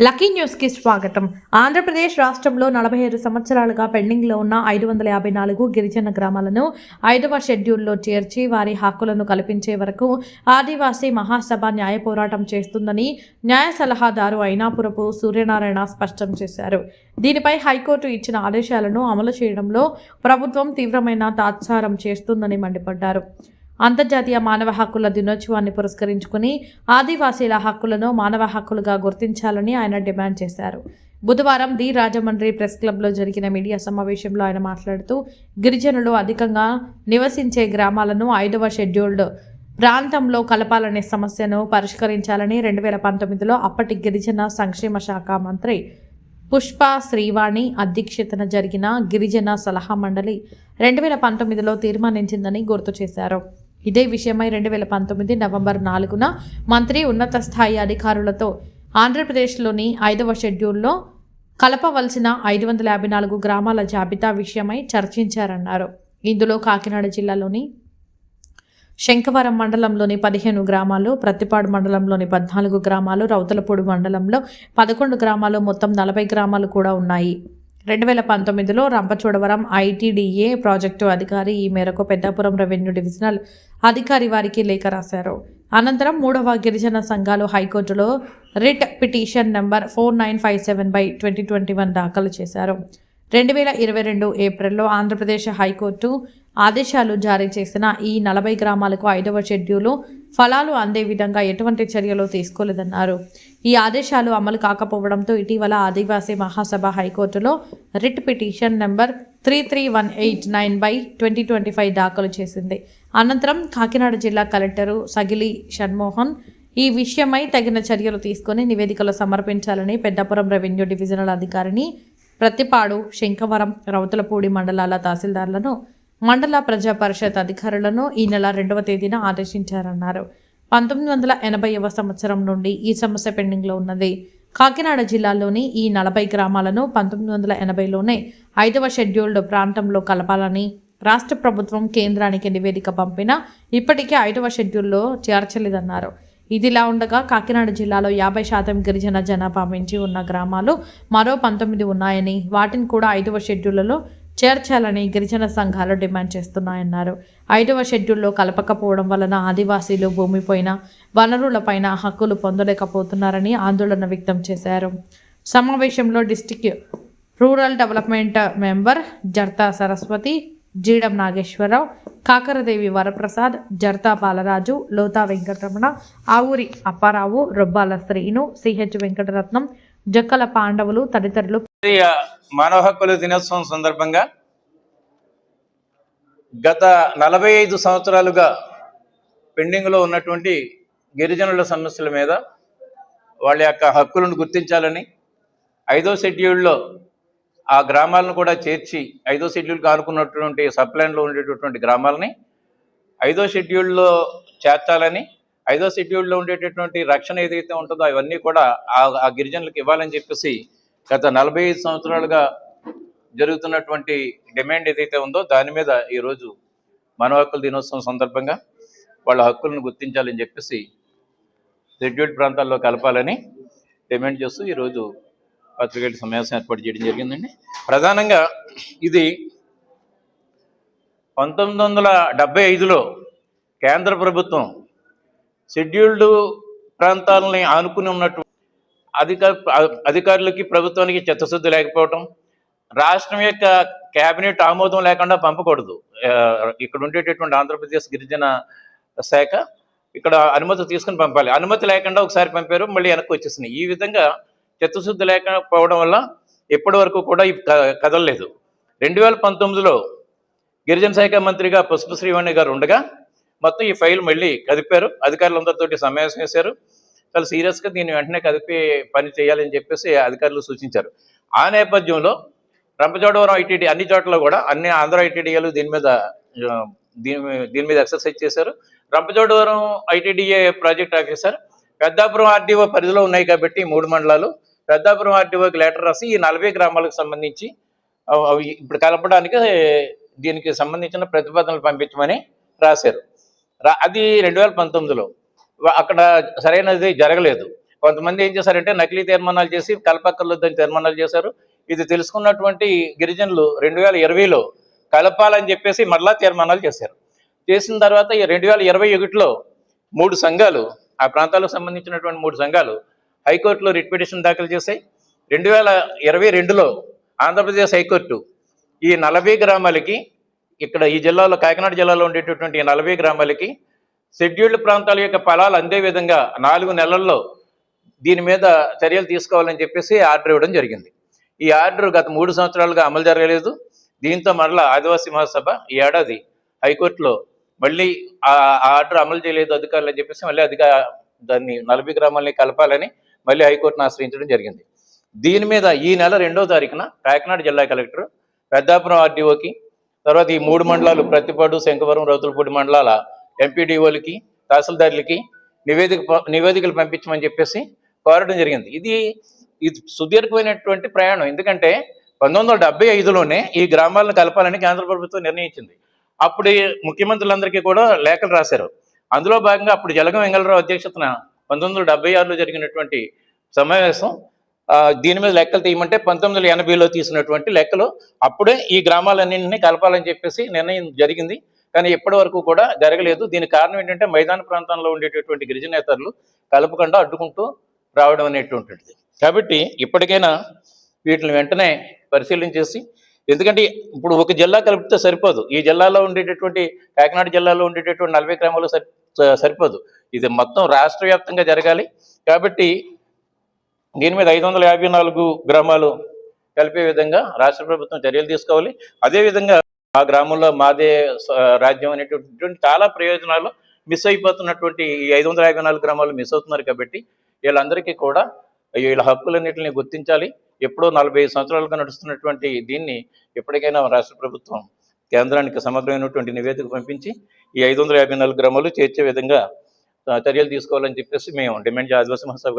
Lucky న్యూస్కి స్వాగతం. ఆంధ్రప్రదేశ్ రాష్ట్రంలో నలభై ఐదు సంవత్సరాలుగా పెండింగ్లో ఉన్న ఐదు వందల యాభై నాలుగు గిరిజన గ్రామాలను ఐదవ షెడ్యూల్లో చేర్చి వారి హక్కులను కల్పించే వరకు ఆదివాసీ మహాసభ న్యాయ పోరాటం చేస్తుందని న్యాయ సలహాదారు అయినాపురపు సూర్యనారాయణ స్పష్టం చేశారు. దీనిపై హైకోర్టు ఇచ్చిన ఆదేశాలను అమలు చేయడంలో ప్రభుత్వం తీవ్రమైన తాత్సారం చేస్తుందని మండిపడ్డారు. అంతర్జాతీయ మానవ హక్కుల దినోత్సవాన్ని పురస్కరించుకుని ఆదివాసీల హక్కులను మానవ హక్కులుగా గుర్తించాలని ఆయన డిమాండ్ చేశారు. బుధవారం ది రాజమండ్రి ప్రెస్ క్లబ్లో జరిగిన మీడియా సమావేశంలో ఆయన మాట్లాడుతూ గిరిజనులు అధికంగా నివసించే గ్రామాలను ఐదవ షెడ్యూల్డ్ ప్రాంతంలో కలపాలనే సమస్యను పరిష్కరించాలని రెండు వేల పంతొమ్మిదిలో అప్పటి గిరిజన సంక్షేమ శాఖ మంత్రి పుష్ప శ్రీవాణి అధ్యక్షతన జరిగిన గిరిజన సలహా మండలి రెండు వేల పంతొమ్మిదిలో తీర్మానించిందని గుర్తు చేశారు. ఇదే విషయమై రెండు వేల పంతొమ్మిది నవంబర్ నాలుగున మంత్రి ఉన్నత స్థాయి అధికారులతో ఆంధ్రప్రదేశ్లోని ఐదవ షెడ్యూల్లో కలపవలసిన ఐదు వందల యాభై నాలుగు గ్రామాల జాబితా విషయమై చర్చించారన్నారు. ఇందులో కాకినాడ జిల్లాలోని శంఖవరం మండలంలోని పదిహేను గ్రామాలు ప్రత్తిపాడు మండలంలోని పద్నాలుగు గ్రామాలు రౌతలపూడి మండలంలో పదకొండు గ్రామాలు మొత్తం నలభై గ్రామాలు కూడా ఉన్నాయి. రెండు వేల పంతొమ్మిదిలో రంపచోడవరం ఐటీడీఏ ప్రాజెక్టు అధికారి ఈ మేరకు పెద్దాపురం రెవెన్యూ డివిజనల్ అధికారి వారికి లేఖ రాశారు. అనంతరం మూడవ గిరిజన సంఘాలు హైకోర్టులో writ petition number four nine five seven by twenty twenty one దాఖలు చేశారు. రెండు వేల ఇరవై రెండు ఏప్రిల్లో ఆంధ్రప్రదేశ్ హైకోర్టు ఆదేశాలు జారీ చేసిన ఈ నలభై గ్రామాలకు ఐదవ షెడ్యూలు ఫలాలు అందే విధంగా ఎటువంటి చర్యలు తీసుకోలేదన్నారు. ఈ ఆదేశాలు అమలు కాకపోవడంతో ఇటీవల ఆదివాసీ మహాసభ హైకోర్టులో writ petition number three three one eight nine by twenty twenty five దాఖలు చేసింది. అనంతరం కాకినాడ జిల్లా కలెక్టరు సగిలి షణ్మోహన్ ఈ విషయమై తగిన చర్యలు తీసుకొని నివేదికలు సమర్పించాలని పెద్దపురం రెవెన్యూ డివిజనల్ అధికారిని ప్రతిపాడు శంఖవరం రౌతులపూడి మండలాల తహసీల్దార్లను మండల ప్రజా పరిషత్ అధికారులను ఈ నెల రెండవ తేదీన ఆదేశించారన్నారు. పంతొమ్మిది వందల ఎనభైవ సంవత్సరం నుండి ఈ సమస్య పెండింగ్లో ఉన్నది. కాకినాడ జిల్లాలోని ఈ నలభై గ్రామాలను పంతొమ్మిది వందల ఎనభైలోనే ఐదవ షెడ్యూల్డ్ ప్రాంతంలో కలపాలని రాష్ట్ర ప్రభుత్వం కేంద్రానికి నివేదిక పంపినా ఇప్పటికే ఐదవ షెడ్యూల్లో చేర్చలేదన్నారు. ఇదిలా ఉండగా కాకినాడ జిల్లాలో యాభై శాతం గిరిజన జనాభా మించి ఉన్న గ్రామాలు మరో పంతొమ్మిది ఉన్నాయని వాటిని కూడా ఐదవ షెడ్యూళ్ళలో చేర్చాలని గిరిజన సంఘాలు డిమాండ్ చేస్తున్నాయన్నారు. ఐదవ షెడ్యూల్లో కలపకపోవడం వలన ఆదివాసీలు భూమిపైన వనరులపైన హక్కులు పొందలేకపోతున్నారని ఆందోళన వ్యక్తం చేశారు. సమావేశంలో district rural development member Jarta Saraswati Jeedam Nageswararao Kakaradevi Varaprasad Jarta Balaraju Lotha Venkataramana Avuri Apparao Robbala Srinu CH Venkataratnam Jakkala Pandavulu తదితరులు మానవ హక్కుల దినోత్సవం సందర్భంగా గత నలభై ఐదు సంవత్సరాలుగా పెండింగ్లో ఉన్నటువంటి గిరిజనుల సమస్యల మీద వాళ్ళ యొక్క హక్కులను గుర్తించాలని ఐదో షెడ్యూల్లో ఆ గ్రామాలను కూడా చేర్చి ఐదో షెడ్యూల్కి ఆనుకున్నటువంటి సప్లైన్లో ఉండేటటువంటి గ్రామాలని ఐదో షెడ్యూల్లో చేర్చాలని ఐదో షెడ్యూల్లో ఉండేటటువంటి రక్షణ ఏదైతే ఉంటుందో అవన్నీ కూడా ఆ ఆ గిరిజనులకు ఇవ్వాలని చెప్పేసి గత నలభై ఐదు సంవత్సరాలుగా జరుగుతున్నటువంటి డిమాండ్ ఏదైతే ఉందో దాని మీద ఈరోజు మానవ హక్కుల దినోత్సవం సందర్భంగా వాళ్ళ హక్కులను గుర్తించాలని చెప్పేసి షెడ్యూల్డ్ ప్రాంతాల్లో కలపాలని డిమాండ్ చేస్తూ ఈరోజు పత్రికేట సమావేశం ఏర్పాటు చేయడం జరిగిందండి. ప్రధానంగా ఇది పంతొమ్మిది వందల డెబ్బై ఐదులో కేంద్ర ప్రభుత్వం షెడ్యూల్డ్ ప్రాంతాలని ఆనుకుని ఉన్నట్టు అధికార అధికారులకి ప్రభుత్వానికి చిత్తశుద్ధి లేకపోవటం రాష్ట్రం యొక్క కేబినెట్ ఆమోదం లేకుండా పంపకూడదు. ఇక్కడ ఉండేటటువంటి ఆంధ్రప్రదేశ్ గిరిజన శాఖ ఇక్కడ అనుమతి తీసుకుని పంపాలి. అనుమతి లేకుండా ఒకసారి పంపారు మళ్ళీ వెనక్కి వచ్చేసినాయి. ఈ విధంగా చిత్తశుద్ధి లేకపోవడం వల్ల ఇప్పటి వరకు కూడా కదలలేదు. రెండు వేల పంతొమ్మిదిలో గిరిజన శాఖ మంత్రిగా పుష్ప శ్రీవాణి గారు ఉండగా మొత్తం ఈ ఫైల్ మళ్ళీ కదిపారు. అధికారులందరితోటి సమావేశం చేశారు. చాలా సీరియస్గా దీన్ని వెంటనే కదిపి పని చేయాలని చెప్పేసి అధికారులు సూచించారు. ఆ నేపథ్యంలో రంపచోడవరం ఐటీడీ అన్ని చోట్ల కూడా అన్ని ఆంధ్ర ఐటీడీఏలు దీని మీద దీని దీని మీద ఎక్సర్సైజ్ చేశారు. Rampachodavaram ITDA project officer Peddapuram RDO పరిధిలో ఉన్నాయి కాబట్టి మూడు మండలాలు. పెద్దాపురం ఆర్డీఓకి లెటర్ రాసి ఈ నలభై గ్రామాలకు సంబంధించి అవి ఇప్పుడు కలపడానికి దీనికి సంబంధించిన ప్రతిపాదనలు పంపించమని రాశారు. అది రెండు వేల పంతొమ్మిదిలో అక్కడ సరైనది జరగలేదు. కొంతమంది ఏం చేశారంటే నకిలీ తీర్మానాలు చేసి కలపక్కర్లొద్దని తీర్మానాలు చేశారు. ఇది తెలుసుకున్నటువంటి గిరిజనులు రెండు వేల ఇరవైలో కలపాలని చెప్పేసి మరలా తీర్మానాలు చేశారు. చేసిన తర్వాత ఈ రెండు వేల ఇరవై ఒకటిలో మూడు సంఘాలు ఆ ప్రాంతాలకు సంబంధించినటువంటి మూడు సంఘాలు హైకోర్టులో రిట్ పిటిషన్ దాఖలు చేశాయి. రెండు వేల ఇరవై రెండులో ఆంధ్రప్రదేశ్ హైకోర్టు ఈ నలభై గ్రామాలకి ఇక్కడ ఈ జిల్లాలో కాకినాడ జిల్లాలో ఉండేటటువంటి నలభై గ్రామాలకి షెడ్యూల్డ్ ప్రాంతాల యొక్క ఫలాలు అందే విధంగా నాలుగు నెలల్లో దీని మీద చర్యలు తీసుకోవాలని చెప్పేసి ఆర్డర్ ఇవ్వడం జరిగింది. ఈ ఆర్డర్ గత మూడు సంవత్సరాలుగా అమలు జరగలేదు. దీంతో మరలా ఆదివాసీ మహాసభ ఈ ఏడాది హైకోర్టులో మళ్ళీ ఆ ఆ ఆర్డర్ అమలు చేయలేదు అధికారులు అని చెప్పేసి మళ్ళీ అధిక దాన్ని నలభై గ్రామాలని కలపాలని మళ్ళీ హైకోర్టును ఆశ్రయించడం జరిగింది. దీని మీద ఈ నెల రెండో తారీఖున కాకినాడ జిల్లా కలెక్టర్ పెద్దాపురం ఆర్డీఓకి తర్వాత ఈ మూడు మండలాలు ప్రతిపాడు శంఖవరం రౌతులపూడి మండలాల ఎంపీడీఓలకి తహసీల్దార్లకి నివేదిక నివేదికలు పంపించమని చెప్పేసి కోరడం జరిగింది. ఇది ఇది సుదీర్ఘమైనటువంటి ప్రయాణం. ఎందుకంటే పంతొమ్మిది వందల డెబ్బై ఐదులోనే ఈ గ్రామాలను కలపాలని కేంద్ర ప్రభుత్వం నిర్ణయించింది. అప్పుడు ముఖ్యమంత్రులందరికీ కూడా లేఖలు రాశారు. అందులో భాగంగా అప్పుడు జలగం వెంగళరావు అధ్యక్షతన పంతొమ్మిది వందల డెబ్బై ఆరులో జరిగినటువంటి సమావేశం దీని మీద లెక్కలు తీయమంటే పంతొమ్మిది వందల ఎనభైలో తీసినటువంటి లెక్కలు. అప్పుడే ఈ గ్రామాలన్నింటినీ కలపాలని చెప్పేసి నిర్ణయం జరిగింది. కానీ ఇప్పటి వరకు కూడా జరగలేదు. దీనికి కారణం ఏంటంటే మైదాన ప్రాంతంలో ఉండేటటువంటి గిరిజనేతరులు కలపకుండా అడ్డుకుంటూ రావడం అనేటువంటిది. కాబట్టి ఇప్పటికైనా వీటిని వెంటనే పరిశీలించేసి ఎందుకంటే ఇప్పుడు ఒక జిల్లా కలిపితే సరిపోదు. ఈ జిల్లాలో ఉండేటటువంటి కాకినాడ జిల్లాలో ఉండేటటువంటి నలభై గ్రామాలు సరి సరిపోదు. ఇది మొత్తం రాష్ట్ర వ్యాప్తంగా జరగాలి. కాబట్టి దీని మీద ఐదు వందల యాభై నాలుగు గ్రామాలు కలిపే విధంగా రాష్ట్ర ప్రభుత్వం చర్యలు తీసుకోవాలి. అదేవిధంగా ఆ గ్రామంలో మాదే రాజ్యం అనేటటువంటి చాలా ప్రయోజనాలు మిస్ అయిపోతున్నటువంటి ఈ ఐదు వందల యాభై నాలుగు గ్రామాలు మిస్ అవుతున్నారు కాబట్టి వీళ్ళందరికీ కూడా వీళ్ళ హక్కులన్నింటిని గుర్తించాలి. ఎప్పుడో నలభై ఐదు సంవత్సరాలుగా నడుస్తున్నటువంటి దీన్ని ఎప్పటికైనా రాష్ట్ర ప్రభుత్వం కేంద్రానికి సమగ్రమైనటువంటి నివేదిక పంపించి ఈ ఐదు వందల యాభై నాలుగు గ్రామాలు చేర్చే విధంగా చర్యలు తీసుకోవాలని చెప్పేసి మేము డిమాండ్ ఆదివాసీ మహాసభ